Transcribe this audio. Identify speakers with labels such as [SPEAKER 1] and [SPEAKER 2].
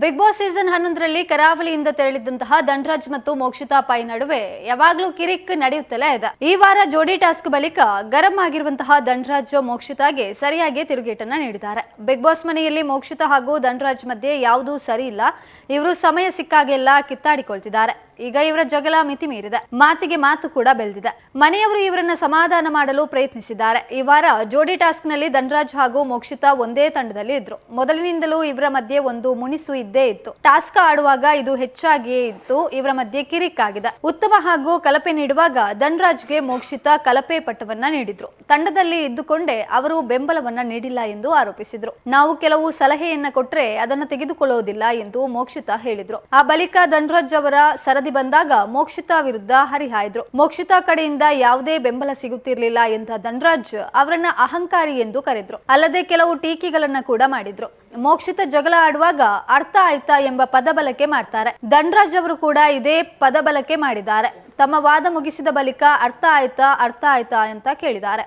[SPEAKER 1] Big boss season ಹನ್ನೊಂದರಲ್ಲಿ ಕರಾವಳಿಯಿಂದ ತೆರಳಿದಂತಹ ದಂಡರಾಜ್ ಮತ್ತು Mokshitha pi ನಡುವೆ ಯಾವಾಗ್ಲೂ ಕಿರಿಕ್ ನಡೆಯುತ್ತಲೇ ಇದೆ. ಈ ವಾರ ಜೋಡಿ ಟಾಸ್ಕ್ ಬಳಿಕ ಗರಂ ಆಗಿರುವಂತಹ ದಂಡರಾಜ್ ಮೋಕ್ಷಿತಾಗೆ ಸರಿಯಾಗಿ ತಿರುಗೇಟನ್ನ ನೀಡಿದ್ದಾರೆ. ಬಿಗ್ ಬಾಸ್ ಮನೆಯಲ್ಲಿ ಮೋಕ್ಷಿತಾ ಹಾಗೂ ದಂಡರಾಜ್ ಮಧ್ಯೆ ಯಾವುದೂ ಸರಿ ಇಲ್ಲ. ಇವರು ಸಮಯ ಸಿಕ್ಕಾಗೆಲ್ಲ ಕಿತ್ತಾಡಿಕೊಳ್ತಿದ್ದಾರೆ. ಈಗ ಇವರ ಜಗಳ ಮಿತಿ ಮೀರಿದೆ. ಮಾತಿಗೆ ಮಾತು ಕೂಡ ಬೆಳೆದಿದೆ. ಮನೆಯವರು ಇವರನ್ನ ಸಮಾಧಾನ ಮಾಡಲು ಪ್ರಯತ್ನಿಸಿದ್ದಾರೆ. ಈ ವಾರ ಜೋಡಿ ಟಾಸ್ಕ್ನಲ್ಲಿ ಧನರಾಜ್ ಹಾಗೂ ಮೋಕ್ಷಿತಾ ಒಂದೇ ತಂಡದಲ್ಲಿ ಇದ್ರು. ಮೊದಲಿನಿಂದಲೂ ಇವರ ಮಧ್ಯೆ ಒಂದು ಮುನಿಸು ಇದ್ದೇ ಇತ್ತು. ಟಾಸ್ಕ್ ಆಡುವಾಗ ಇದು ಹೆಚ್ಚಾಗಿಯೇ ಇತ್ತು. ಇವರ ಮಧ್ಯೆ ಕಿರಿಕ್ ಆಗಿದೆ ಉತ್ತಮ ಹಾಗೂ ಕಲಪೆ ನೀಡುವಾಗ ಧನರಾಜ್ಗೆ ಮೋಕ್ಷಿತಾ ಕಲಪೆ ಪಟ್ಟವನ್ನ ನೀಡಿದ್ರು. ತಂಡದಲ್ಲಿ ಇದ್ದುಕೊಂಡೇ ಅವರು ಬೆಂಬಲವನ್ನ ನೀಡಿಲ್ಲ ಎಂದು ಆರೋಪಿಸಿದ್ರು. ನಾವು ಕೆಲವು ಸಲಹೆಯನ್ನ ಕೊಟ್ರೆ ಅದನ್ನ ತೆಗೆದುಕೊಳ್ಳೋದಿಲ್ಲ ಎಂದು ಮೋಕ್ಷಿತಾ ಹೇಳಿದ್ರು. ಆ ಬಳಿಕ ಧನರಾಜ್ ಅವರ ಸರದಿ ಬಂದಾಗ ಮೋಕ್ಷಿತಾ ವಿರುದ್ಧ ಹರಿಹಾಯ್ದ್ರು. ಮೋಕ್ಷಿತಾ ಕಡೆಯಿಂದ ಯಾವುದೇ ಬೆಂಬಲ ಸಿಗುತ್ತಿರಲಿಲ್ಲ ಎಂದ ಧನರಾಜ್ ಅವರನ್ನ ಅಹಂಕಾರಿ ಎಂದು ಕರೆದ್ರು. ಅಲ್ಲದೆ ಕೆಲವು ಟೀಕೆಗಳನ್ನ ಕೂಡ ಮಾಡಿದ್ರು. ಮೋಕ್ಷಿತ ಜಗಳ ಆಡುವಾಗ ಅರ್ಥ ಆಯ್ತಾ ಎಂಬ ಪದ ಬಳಕೆ ಮಾಡ್ತಾರೆ. ಧನರಾಜ್ ಅವರು ಕೂಡ ಇದೇ ಪದ ಬಳಕೆ ಮಾಡಿದ್ದಾರೆ. ತಮ್ಮ ವಾದ ಮುಗಿಸಿದ ಬಳಿಕ ಅರ್ಥ ಆಯ್ತಾ ಅರ್ಥ ಆಯ್ತಾ ಅಂತ ಕೇಳಿದ್ದಾರೆ.